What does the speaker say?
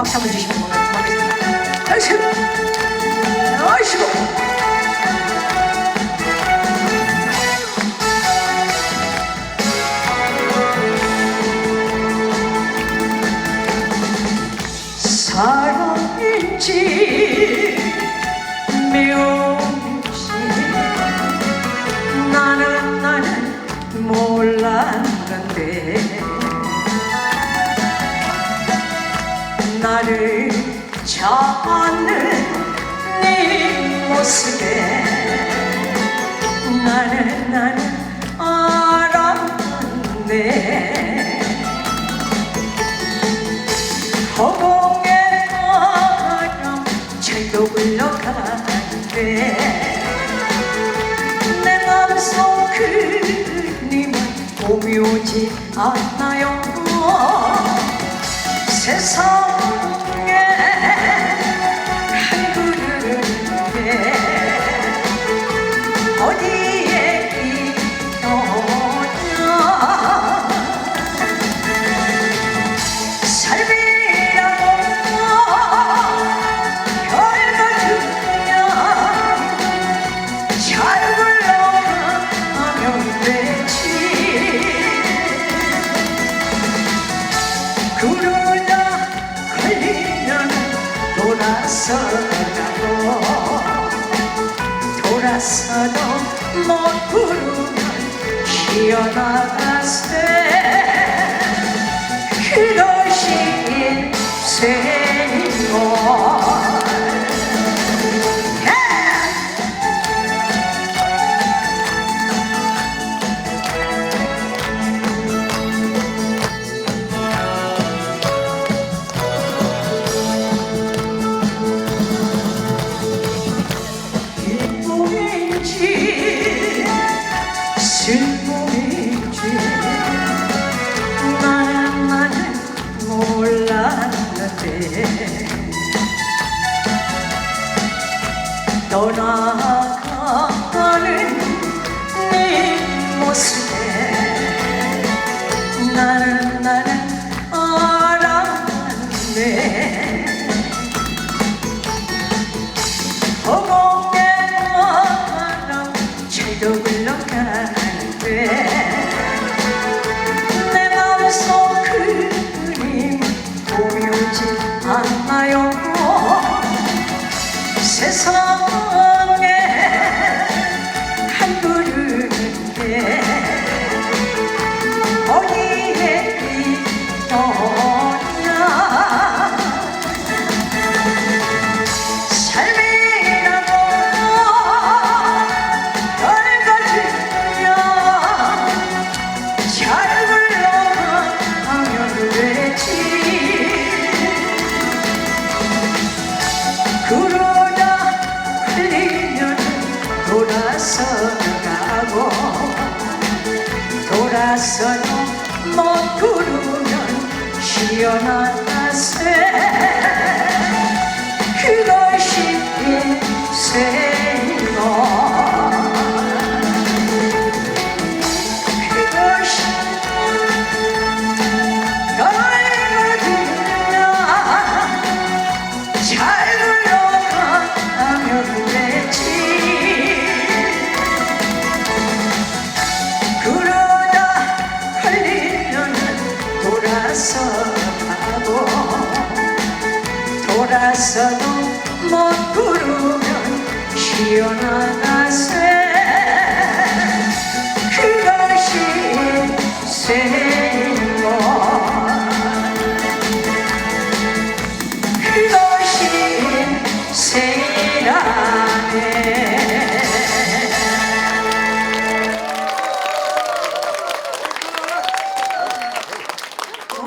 박수 한번 주시면 고맙겠습니다. 아이고, 아이고. 사랑인지 미움인지 나는 나는 몰랐는데 나를 찾는 네 모습에 나는 나는 알았는데 허공에 바람 잘도 흘러가는데 내 맘속 그림은 봄이 오지 않나요 가고 돌아서도 못 부르면 기어나가세 나는 몰랐는데. 떠나 세상 돌아서 가고 돌아서도 못 부르면 쉬어나가세 돌아서